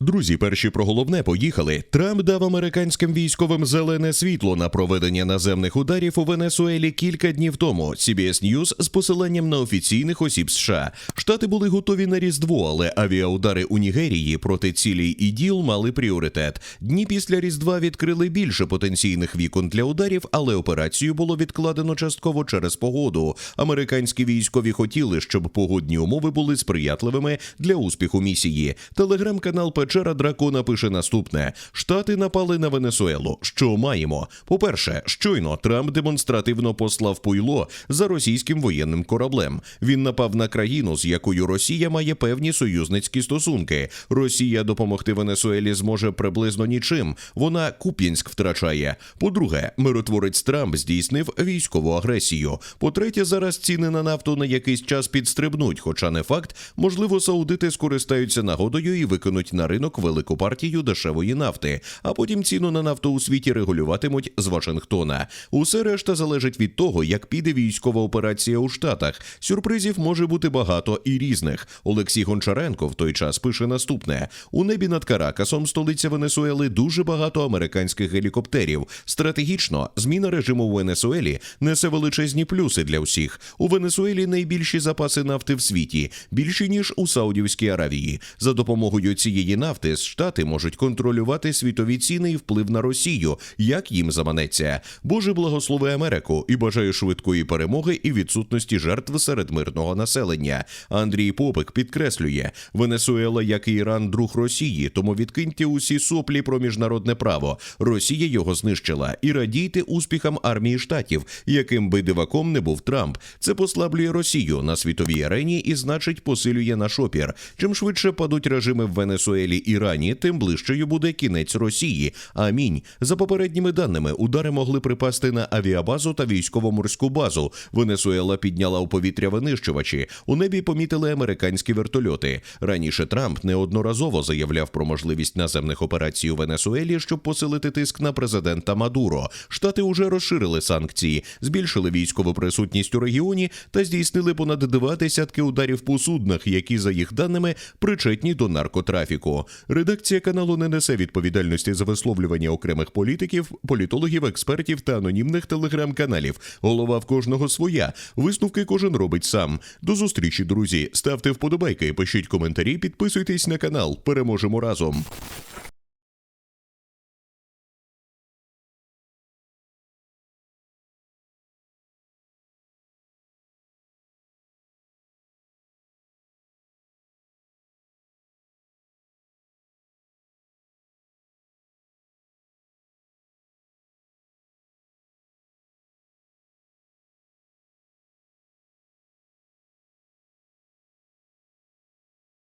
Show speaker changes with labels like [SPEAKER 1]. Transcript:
[SPEAKER 1] Друзі, перші про головне поїхали. Трамп дав американським військовим зелене світло на проведення наземних ударів у Венесуелі кілька днів тому. CBS News з посиланням на офіційних осіб США. Штати були готові на різдво, але авіаудари у Нігерії проти цілей і діл мали пріоритет. Дні після різдва відкрили більше потенційних вікон для ударів, але операцію було відкладено частково через погоду. Американські військові хотіли, щоб погодні умови були сприятливими для успіху місії. Телеграм-канал Печера Дракона пише наступне: Штати напали на Венесуелу. Що маємо? По-перше, щойно Трамп демонстративно послав пуйло за російським воєнним кораблем. Він напав на країну, з якою Росія має певні союзницькі стосунки. Росія допомогти Венесуелі зможе приблизно нічим. Вона Куп'янськ втрачає. По-друге, миротворець Трамп здійснив військову агресію. По-третє, зараз ціни на нафту на якийсь час підстрибнуть, хоча не факт, можливо, саудити скористаються нагодою і викинуть на велику партію дешевої нафти, а потім ціну на нафту у світі регулюватимуть з Вашингтона. Усе решта залежить від того, як піде військова операція у Штатах. Сюрпризів може бути багато і різних. Олексій Гончаренко в той час пише наступне: у небі над Каракасом, столиця Венесуели, дуже багато американських гелікоптерів. Стратегічно зміна режиму в Венесуелі несе величезні плюси для всіх. У Венесуелі найбільші запаси нафти в світі, більші ніж у Саудівській Аравії. За допомогою цієї нафти штати можуть контролювати світові ціни і вплив на Росію, як їм заманеться. Боже благослови Америку і бажаю швидкої перемоги і відсутності жертв серед мирного населення. Андрій Попик підкреслює: Венесуела, як і Іран, друг Росії, тому відкиньте усі соплі про міжнародне право. Росія його знищила і радійте успіхам армії штатів, яким би диваком не був Трамп. Це послаблює Росію на світовій арені і, значить, посилює наш опір. Чим швидше падуть режими в Венесуелі Ірані, тим ближчою буде кінець Росії. Амінь. За попередніми даними, удари могли припасти на авіабазу та військово-морську базу. Венесуела підняла у повітря винищувачі. У небі помітили американські вертольоти. Раніше Трамп неодноразово заявляв про можливість наземних операцій у Венесуелі, щоб посилити тиск на президента Мадуро. Штати уже розширили санкції, збільшили військову присутність у регіоні та здійснили понад два десятки ударів по суднах, які, за їх даними, причетні до наркотрафіку. Редакція каналу не несе відповідальності за висловлювання окремих політиків, політологів, експертів та анонімних телеграм-каналів. Голова в кожного своя. Висновки кожен робить сам. До зустрічі, друзі. Ставте вподобайки, пишіть коментарі, підписуйтесь на канал. Переможемо разом.